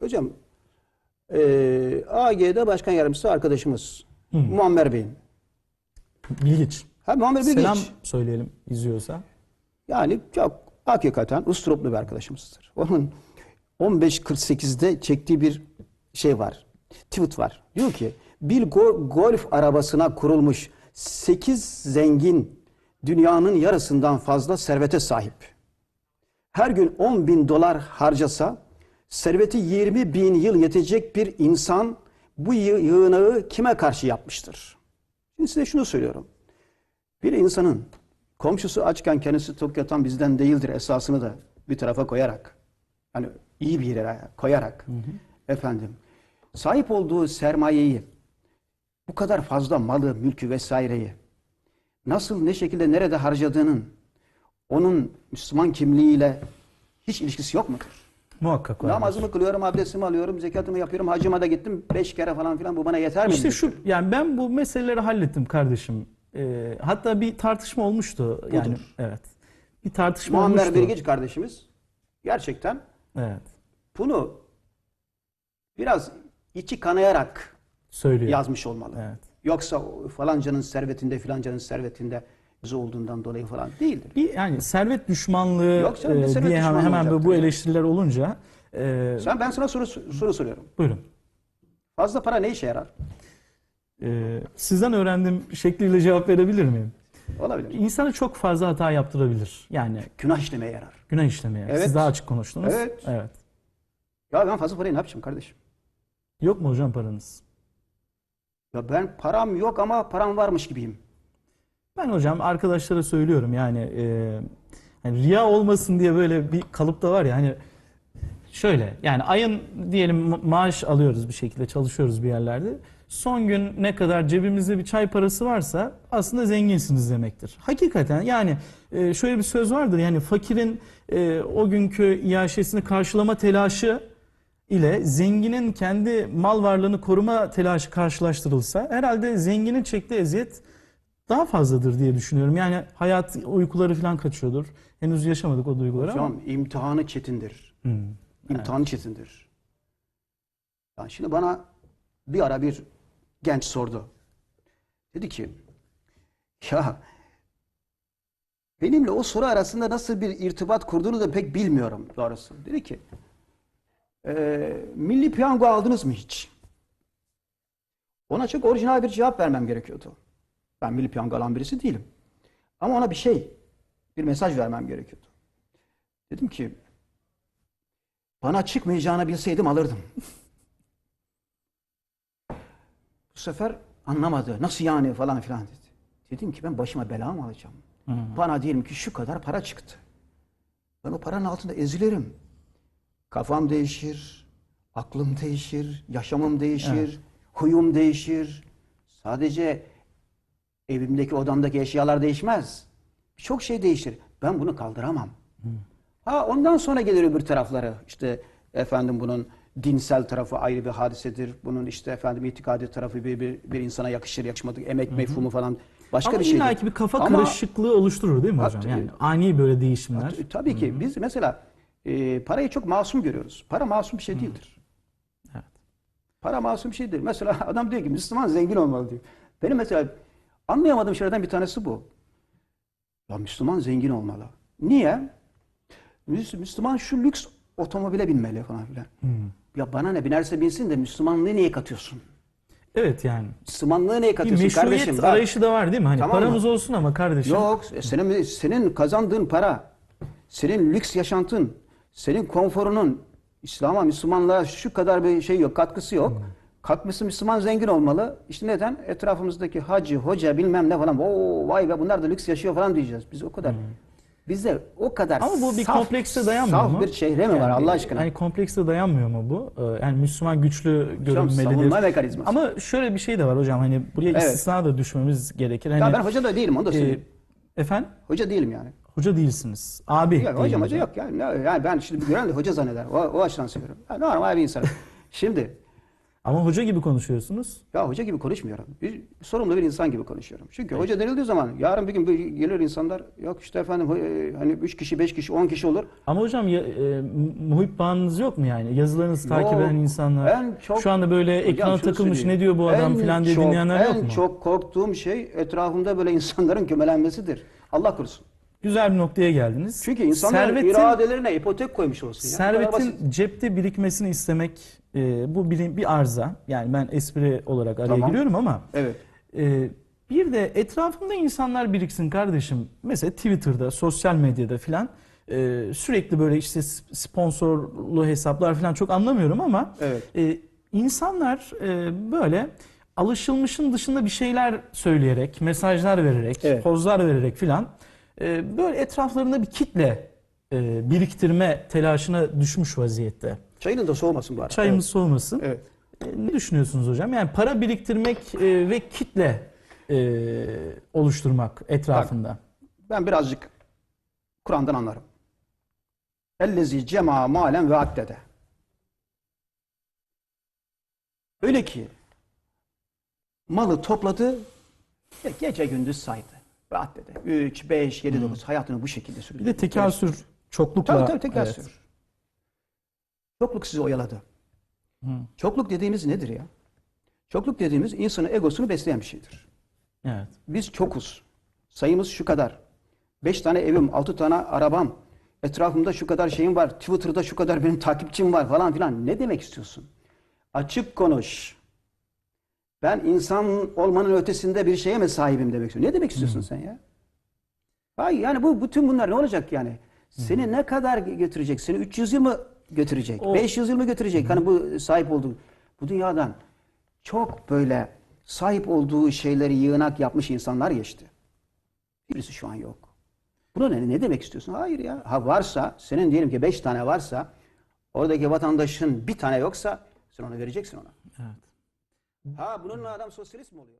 Hocam eee AG'de başkan yardımcısı arkadaşımız Muammer Bey'in. Bilgiç. Ha Muammer Bilgiç. Selam söyleyelim izliyorsa. Yani çok hakikaten ustroplu bir arkadaşımızdır. Onun 15.48'de çektiği bir şey var. Tweet var. Diyor ki bir go- golf arabasına kurulmuş 8 zengin dünyanın yarısından fazla servete sahip. Her gün 10 bin dolar harcasa serveti 20 bin yıl yetecek bir insan bu yı- yığınağı kime karşı yapmıştır? Şimdi size şunu söylüyorum. Bir insanın komşusu açken kendisi tok yatan bizden değildir esasını da bir tarafa koyarak hani iyi bir yere koyarak efendim sahip olduğu sermayeyi bu kadar fazla malı, mülkü vesaireyi nasıl ne şekilde nerede harcadığının onun Müslüman kimliğiyle hiç ilişkisi yok mudur? Muhakkak var. Namazımı kılıyorum, abdestimi alıyorum, zekatımı yapıyorum, hacıma da gittim beş kere falan filan bu bana yeter mi? İşte şu yani ben bu meseleleri hallettim kardeşim. Ee, hatta bir tartışma olmuştu. Yani evet. Bir tartışma Muammer olmuştu. Bilgiç kardeşimiz gerçekten Evet. bunu biraz içi kanayarak Söylüyor. yazmış olmalı. Evet. Yoksa falancanın servetinde filancanın servetinde yüzü olduğundan dolayı falan değildir. Bir yani servet düşmanlığı Yok canım, e, servet diye hemen, hemen bu- bu olacaktır ya? eleştiriler olunca e, Sen ben sana soru soru soruyorum. buyurun. Fazla para ne işe yarar? E, sizden öğrendiğim şekliyle cevap verebilir miyim? Olabilir. İnsanı çok fazla hata yaptırabilir. Yani Günah işlemeye yarar. günah işlemeye. Evet. Siz daha açık konuştunuz. Evet. evet. Ya ben fazla parayı ne yapacağım kardeşim? Yok mu hocam paranız? Ya ben param yok ama param varmış gibiyim. Ben hocam arkadaşlara söylüyorum yani, e, hani riya olmasın diye böyle bir kalıpta var ya hani şöyle yani ayın diyelim ma- maaş alıyoruz bir şekilde çalışıyoruz bir yerlerde. Son gün ne kadar cebimizde bir çay parası varsa aslında zenginsiniz demektir. Hakikaten yani e, şöyle bir söz vardır yani fakirin e, o günkü iaşesini karşılama telaşı ile zenginin kendi mal varlığını koruma telaşı karşılaştırılsa herhalde zenginin çektiği eziyet daha fazladır diye düşünüyorum. Yani hayat uykuları falan kaçıyordur. Henüz yaşamadık o duyguları ama. Hocam imtihanı çetindir. Hmm. İmtihanı çetindir. Yani şimdi bana bir ara bir genç sordu. Dedi ki ya benimle o soru arasında nasıl bir irtibat kurduğunu da pek bilmiyorum doğrusu. Dedi ki "Ee, milli piyango aldınız mı hiç? Ona çok orijinal bir cevap vermem gerekiyordu. Ben milli piyango alan birisi değilim. Ama ona bir şey, bir mesaj vermem gerekiyordu. Dedim ki bana çıkmayacağını bilseydim alırdım. Bu sefer anlamadı. Nasıl yani falan filan dedi. Dedim ki ben başıma bela mı alacağım? Bana diyelim ki şu kadar para çıktı. Ben o paranın altında ezilirim. Kafam değişir, aklım değişir, yaşamım değişir, huyum değişir. Sadece evimdeki odamdaki eşyalar değişmez. Birçok şey değişir. Ben bunu kaldıramam. Ha ondan sonra gelir öbür tarafları. İşte efendim bunun dinsel tarafı ayrı bir hadisedir. Bunun işte efendim itikadi tarafı bir, bir, bir insana yakışır yakışmadık. Emek mefhumu falan başka Ama bir şey. illa ki bir kafa Ama- karışıklığı oluşturur değil mi hocam? Tabii. Yani ani böyle değişimler. Tabii ki biz mesela e, parayı çok masum görüyoruz. Para masum bir şey değildir. Evet. Para masum bir şeydir. Mesela adam diyor ki Müslüman zengin olmalı diyor. Benim mesela anlayamadığım şeylerden bir tanesi bu. Ya Müslüman zengin olmalı. Niye? Müs- Müslüman şu lüks otomobile binmeli falan filan. Ya bana ne binerse binsin de Müslümanlığı niye katıyorsun? Evet yani. Müslümanlığı Bir katıyorsun meşruiyet kardeşim? Bak, arayışı da var değil mi? Hani Tamam mı? paramız olsun ama kardeşim. Yok, e, senin senin kazandığın para, senin lüks yaşantın, senin konforunun İslam'a, Müslümanlığa şu kadar bir şey yok, katkısı yok. Katkısı Müslüman zengin olmalı. İşte neden? Etrafımızdaki hacı, hoca bilmem ne falan. Oo vay be bunlar da lüks yaşıyor falan diyeceğiz. Biz o kadar. Bizde o kadar Ama bu bir saf- komplekse dayanmıyor saf mu? bir şehre mi var Yani, Allah aşkına? Hani komplekse dayanmıyor mu bu? Ee, Yani Müslüman güçlü Hocam, görünmelidir. savunma mekanizması. Ama şöyle bir şey de var hocam hani buraya Evet. istisna da düşmemiz gerekir. Hani, ya ben hoca da değilim onu da e, söyleyeyim. efendim? hoca değilim yani. Hoca değilsiniz. Abi. Yok, diyelim hocam hoca yok yani. Yani ben şimdi gören de hoca zanneder. O, o açıdan söylüyorum. Yani normal bir insanım. Şimdi Ama hoca gibi konuşuyorsunuz. Ya hoca gibi konuşmuyorum. Bir sorumlu bir insan gibi konuşuyorum. Çünkü hoca denildiği zaman yarın bir gün gelir insanlar yok işte efendim e, hani 3 kişi 5 kişi 10 kişi olur. Ama hocam ya, e, muhip bağınız yok mu yani? Yazılarınızı takip eden insanlar. En çok- Şu anda böyle ekrana takılmış ne diyor bu adam En filan diye çok- dinleyenler yok En mu? çok korktuğum şey etrafımda böyle insanların gömelenmesidir. Allah korusun. Güzel bir noktaya geldiniz. Çünkü insanlar servetin, iradelerine ipotek koymuş olsun. ya. Bu kadar basit. servetin cepte birikmesini istemek e, bu bir, bir arıza. Yani ben espri olarak araya Tamam. giriyorum ama Evet. e, bir de etrafımda insanlar biriksin kardeşim. Mesela Twitter'da, sosyal medyada filan e, sürekli böyle işte sponsorlu hesaplar filan çok anlamıyorum ama Evet. e, insanlar e, böyle alışılmışın dışında bir şeyler söyleyerek, mesajlar vererek, Evet. pozlar vererek filan e, böyle etraflarında bir kitle e, biriktirme telaşına düşmüş vaziyette. Çayının da soğumasın arada. Çayımız soğumasın. Evet. E, Ne düşünüyorsunuz hocam? Yani para biriktirmek e, ve kitle e, oluşturmak etrafında. Ben birazcık Kur'an'dan anlarım. Ellezi cema malen ve addede. Öyle ki malı topladı ve gece gündüz saydı. Ve addede. 3, 5, 7, 9 hayatını bu şekilde sürdü. Bir de tekasür çoklukla. Tabii tabii tekasür. Evet. Çokluk sizi oyaladı. Hı. Çokluk dediğimiz nedir ya? Çokluk dediğimiz insanın egosunu besleyen bir şeydir. Evet. Biz çokuz. Sayımız şu kadar. Beş tane evim, altı tane arabam. Etrafımda şu kadar şeyim var. Twitter'da şu kadar benim takipçim var falan filan. Ne demek istiyorsun? Açık konuş. Ben insan olmanın ötesinde bir şeye mi sahibim demek istiyorsun? Ne demek istiyorsun sen ya? Hayır yani bu bütün bunlar ne olacak yani? Seni ne kadar götürecek? Seni 300 yıl mı götürecek? O- 500 yıl mı götürecek? Hani bu sahip olduğu bu dünyadan çok böyle sahip olduğu şeyleri yığınak yapmış insanlar geçti. Birisi şu an yok. Buna ne, ne demek istiyorsun? Hayır ya. Ha varsa, senin diyelim ki 5 tane varsa, oradaki vatandaşın bir tane yoksa sen onu vereceksin ona. Evet. Ha bununla adam sosyalist mi oluyor?